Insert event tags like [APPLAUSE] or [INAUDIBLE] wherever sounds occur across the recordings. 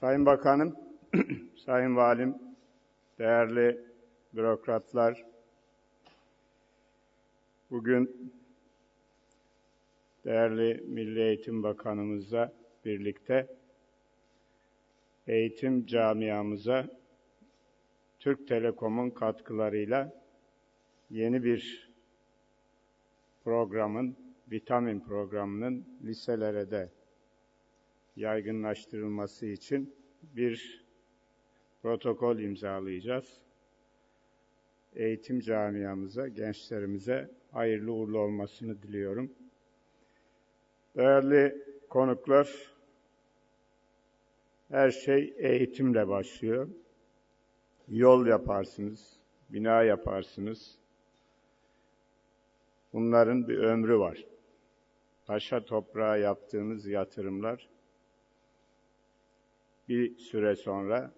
Sayın Bakanım, [CLEARS THROAT] Sayın Valim, değerli bürokratlar, bugün değerli Milli Eğitim Bakanımızla birlikte eğitim camiamıza Türk Telekom'un katkılarıyla yeni bir programın, vitamin programının liselere de yaygınlaştırılması için bir protokol imzalayacağız. Eğitim camiamıza, gençlerimize hayırlı uğurlu olmasını diliyorum. Değerli konuklar, her şey eğitimle başlıyor. Yol yaparsınız, bina yaparsınız. Bunların bir ömrü var. Taşa toprağa yaptığınız yatırımlar bir süre sonra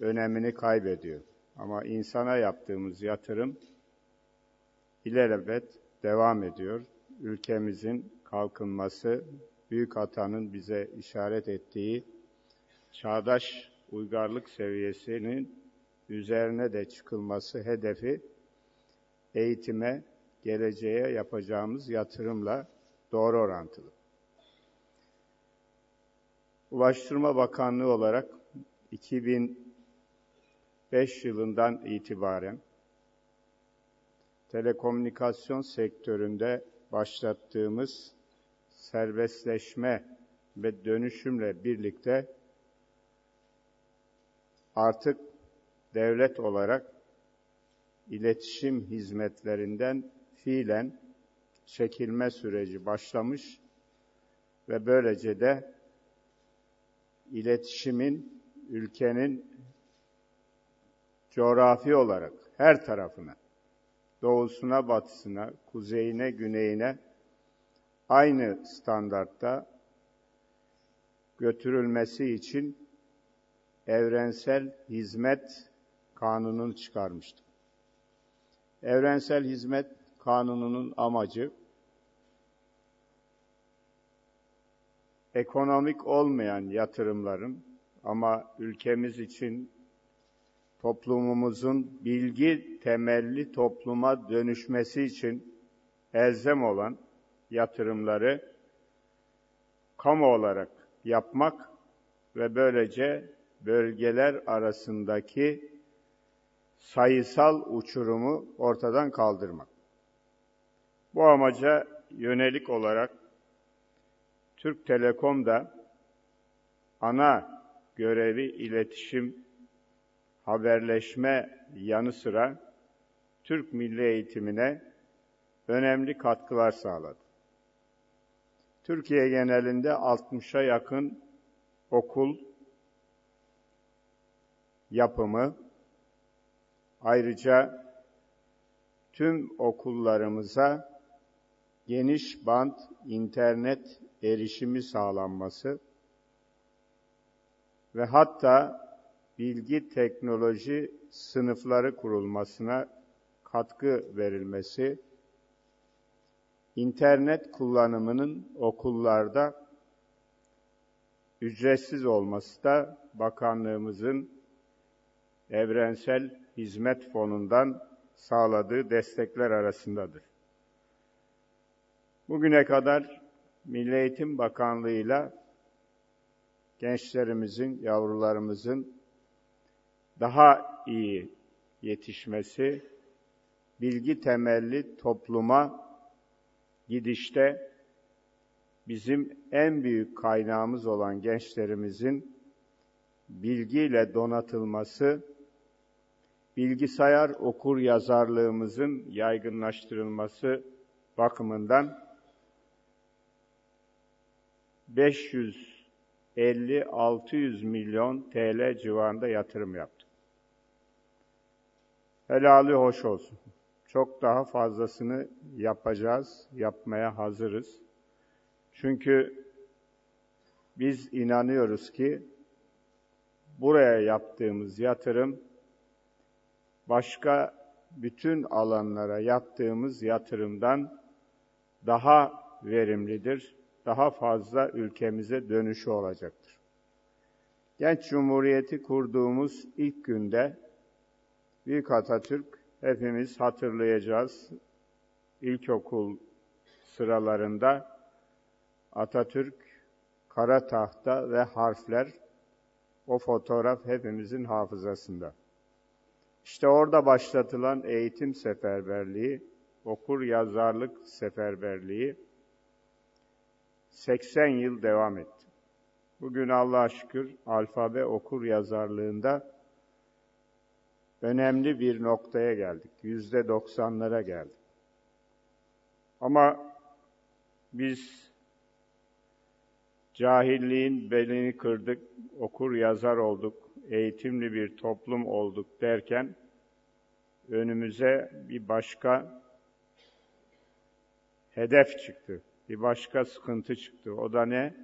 önemini kaybediyor. Ama insana yaptığımız yatırım ilelebet devam ediyor. Ülkemizin kalkınması, büyük atanın bize işaret ettiği çağdaş uygarlık seviyesinin üzerine de çıkılması hedefi eğitime, geleceğe yapacağımız yatırımla doğru orantılı. Ulaştırma Bakanlığı olarak 2005 yılından itibaren telekomünikasyon sektöründe başlattığımız serbestleşme ve dönüşümle birlikte artık devlet olarak iletişim hizmetlerinden fiilen çekilme süreci başlamış ve böylece de iletişimin ülkenin coğrafi olarak her tarafına, doğusuna, batısına, kuzeyine, güneyine aynı standartta götürülmesi için evrensel hizmet kanununu çıkarmıştı. Evrensel hizmet kanununun amacı ekonomik olmayan yatırımların ama ülkemiz için toplumumuzun bilgi temelli topluma dönüşmesi için elzem olan yatırımları kamu olarak yapmak ve böylece bölgeler arasındaki sayısal uçurumu ortadan kaldırmak. Bu amaca yönelik olarak Türk Telekom da ana görevi iletişim, haberleşme yanı sıra Türk milli eğitimine önemli katkılar sağladı. Türkiye genelinde 60'a yakın okul yapımı, ayrıca tüm okullarımıza geniş bant internet erişimi sağlanması ve hatta bilgi teknoloji sınıfları kurulmasına katkı verilmesi, internet kullanımının okullarda ücretsiz olması da bakanlığımızın evrensel hizmet fonundan sağladığı destekler arasındadır. Bugüne kadar Milli Eğitim Bakanlığı'yla gençlerimizin, yavrularımızın daha iyi yetişmesi, bilgi temelli topluma gidişte bizim en büyük kaynağımız olan gençlerimizin bilgiyle donatılması, bilgisayar okur yazarlığımızın yaygınlaştırılması bakımından 550-600 milyon TL civarında yatırım yaptık. Helali hoş olsun. Çok daha fazlasını yapacağız, yapmaya hazırız. Çünkü biz inanıyoruz ki buraya yaptığımız yatırım başka bütün alanlara yaptığımız yatırımdan daha verimlidir, daha fazla ülkemize dönüşü olacaktır. Genç Cumhuriyeti kurduğumuz ilk günde Büyük Atatürk hepimiz hatırlayacağız. İlkokul sıralarında Atatürk kara tahta ve harfler o fotoğraf hepimizin hafızasında. İşte orada başlatılan eğitim seferberliği, okur yazarlık seferberliği 80 yıl devam etti. Bugün Allah'a şükür alfabe okur yazarlığında önemli bir noktaya geldik. Yüzde doksanlara geldik. Ama biz cahilliğin belini kırdık, okur yazar olduk, eğitimli bir toplum olduk derken önümüze bir başka hedef çıktı. Bir başka sıkıntı çıktı. O da ne?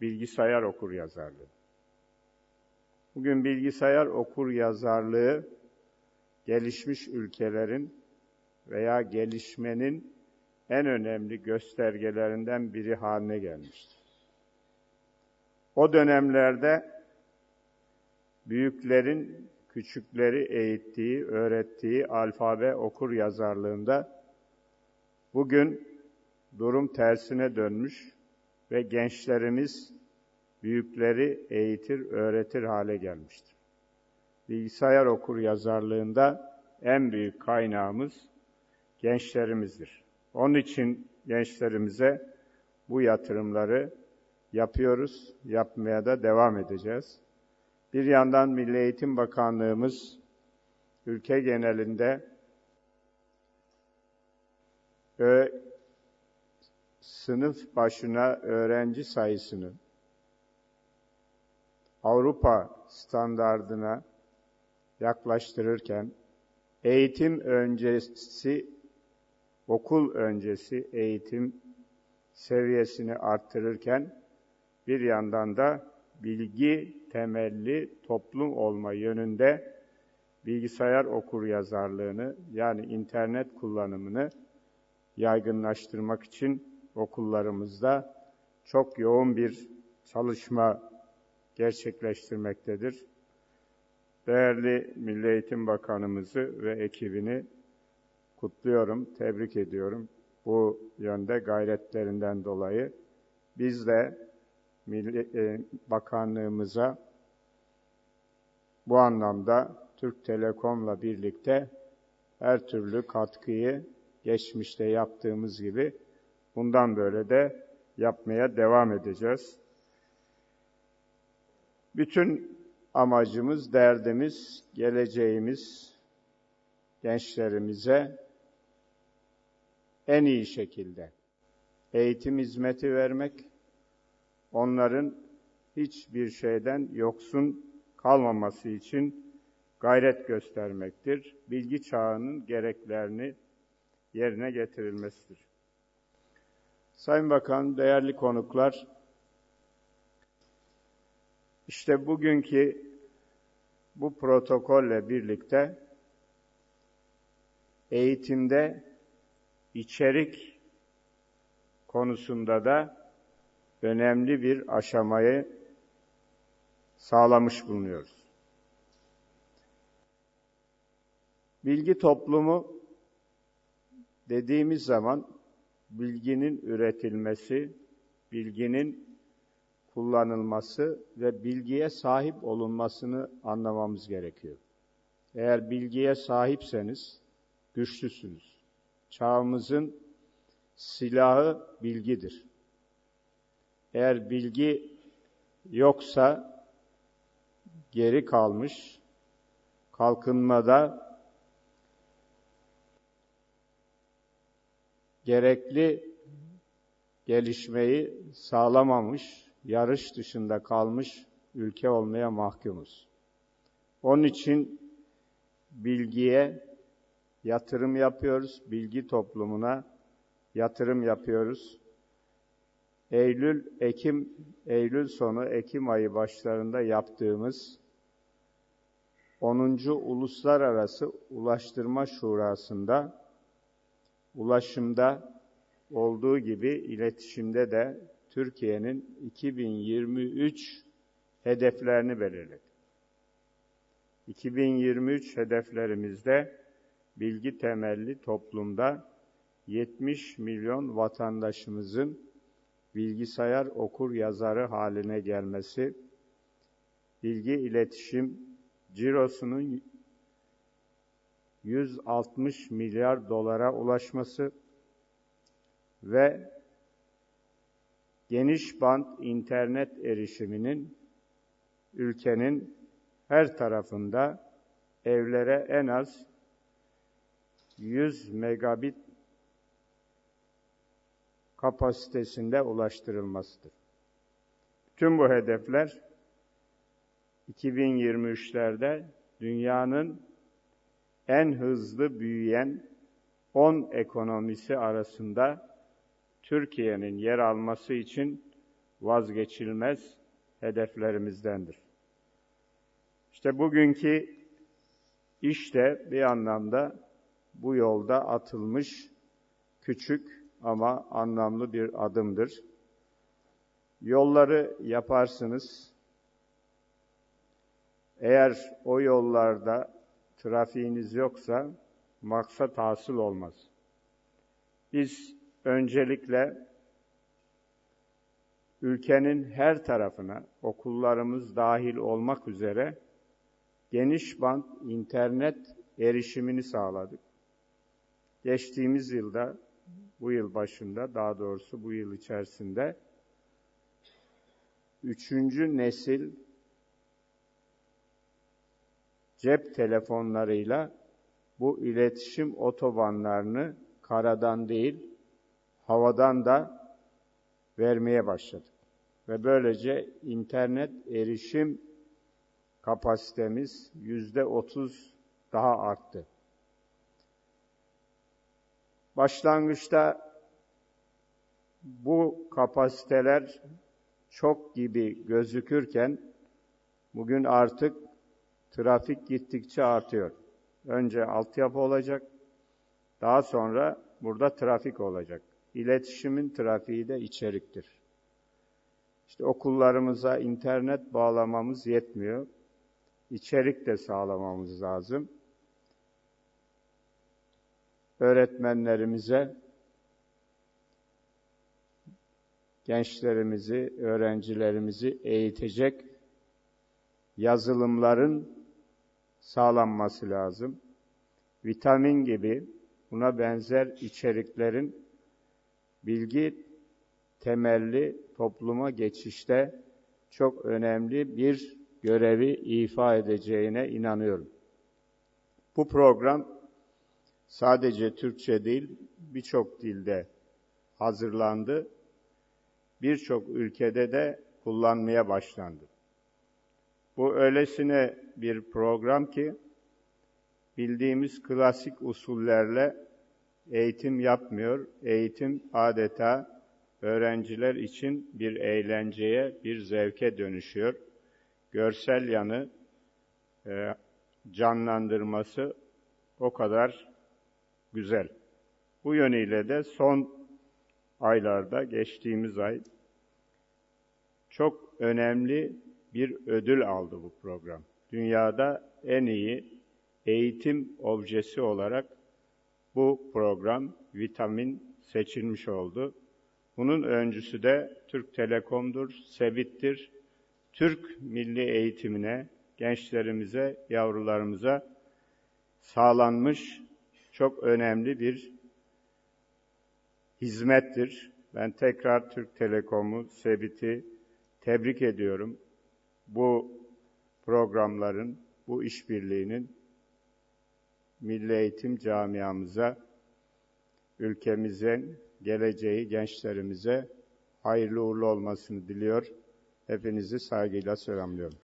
Bilgisayar okur yazarlığı. Bugün bilgisayar okur yazarlığı gelişmiş ülkelerin veya gelişmenin en önemli göstergelerinden biri haline gelmiştir. O dönemlerde büyüklerin küçükleri eğittiği, öğrettiği alfabe okur yazarlığında bugün durum tersine dönmüş ve gençlerimiz büyükleri eğitir, öğretir hale gelmiştir. Bilgisayar okur yazarlığında en büyük kaynağımız gençlerimizdir. Onun için gençlerimize bu yatırımları yapıyoruz, yapmaya da devam edeceğiz. Bir yandan Milli Eğitim Bakanlığımız ülke genelinde sınıf başına öğrenci sayısını Avrupa standardına yaklaştırırken eğitim öncesi okul öncesi eğitim seviyesini arttırırken bir yandan da bilgi temelli toplum olma yönünde bilgisayar okur yazarlığını yani internet kullanımını yaygınlaştırmak için okullarımızda çok yoğun bir çalışma gerçekleştirmektedir. Değerli Milli Eğitim Bakanımızı ve ekibini kutluyorum, tebrik ediyorum. Bu yönde gayretlerinden dolayı biz de Milli e, Bakanlığımıza bu anlamda Türk Telekom'la birlikte her türlü katkıyı geçmişte yaptığımız gibi bundan böyle de yapmaya devam edeceğiz. Bütün amacımız, derdimiz, geleceğimiz gençlerimize en iyi şekilde eğitim hizmeti vermek, onların hiçbir şeyden yoksun kalmaması için gayret göstermektir. Bilgi çağının gereklerini yerine getirilmesidir. Sayın Bakan, değerli konuklar, işte bugünkü bu protokolle birlikte eğitimde içerik konusunda da önemli bir aşamayı sağlamış bulunuyoruz. Bilgi toplumu dediğimiz zaman bilginin üretilmesi, bilginin kullanılması ve bilgiye sahip olunmasını anlamamız gerekiyor. Eğer bilgiye sahipseniz güçlüsünüz. Çağımızın silahı bilgidir. Eğer bilgi yoksa geri kalmış, kalkınmada gerekli gelişmeyi sağlamamış, yarış dışında kalmış ülke olmaya mahkumuz. Onun için bilgiye yatırım yapıyoruz, bilgi toplumuna yatırım yapıyoruz. Eylül, Ekim, Eylül sonu, Ekim ayı başlarında yaptığımız 10. Uluslararası Ulaştırma Şurası'nda ulaşımda olduğu gibi iletişimde de Türkiye'nin 2023 hedeflerini belirledik. 2023 hedeflerimizde bilgi temelli toplumda 70 milyon vatandaşımızın bilgisayar okur yazarı haline gelmesi, bilgi iletişim cirosunun 160 milyar dolara ulaşması ve geniş band internet erişiminin ülkenin her tarafında evlere en az 100 megabit kapasitesinde ulaştırılmasıdır. Tüm bu hedefler 2023'lerde dünyanın en hızlı büyüyen 10 ekonomisi arasında Türkiye'nin yer alması için vazgeçilmez hedeflerimizdendir. İşte bugünkü iş de bir anlamda bu yolda atılmış küçük ama anlamlı bir adımdır. Yolları yaparsınız. Eğer o yollarda trafiğiniz yoksa maksat hasıl olmaz. Biz öncelikle ülkenin her tarafına, okullarımız dahil olmak üzere geniş band internet erişimini sağladık. Geçtiğimiz yılda, bu yıl başında, daha doğrusu bu yıl içerisinde üçüncü nesil cep telefonlarıyla bu iletişim otobanlarını karadan değil, havadan da vermeye başladık. Ve böylece internet erişim kapasitemiz yüzde otuz daha arttı. Başlangıçta bu kapasiteler çok gibi gözükürken bugün artık trafik gittikçe artıyor. Önce altyapı olacak, daha sonra burada trafik olacak. İletişimin trafiği de içeriktir. İşte okullarımıza internet bağlamamız yetmiyor. İçerik de sağlamamız lazım. Öğretmenlerimize gençlerimizi, öğrencilerimizi eğitecek yazılımların sağlanması lazım. Vitamin gibi buna benzer içeriklerin bilgi temelli topluma geçişte çok önemli bir görevi ifa edeceğine inanıyorum. Bu program sadece Türkçe değil, birçok dilde hazırlandı. Birçok ülkede de kullanmaya başlandı. Bu öylesine bir program ki bildiğimiz klasik usullerle eğitim yapmıyor. Eğitim adeta öğrenciler için bir eğlenceye, bir zevke dönüşüyor. Görsel yanı, e, canlandırması o kadar güzel. Bu yönüyle de son aylarda, geçtiğimiz ay çok önemli bir ödül aldı bu program. Dünyada en iyi eğitim objesi olarak bu program vitamin seçilmiş oldu. Bunun öncüsü de Türk Telekom'dur, Sebit'tir. Türk milli eğitimine, gençlerimize, yavrularımıza sağlanmış çok önemli bir hizmettir. Ben tekrar Türk Telekom'u, Sebit'i tebrik ediyorum bu programların, bu işbirliğinin milli eğitim camiamıza, ülkemizin geleceği gençlerimize hayırlı uğurlu olmasını diliyor. Hepinizi saygıyla selamlıyorum.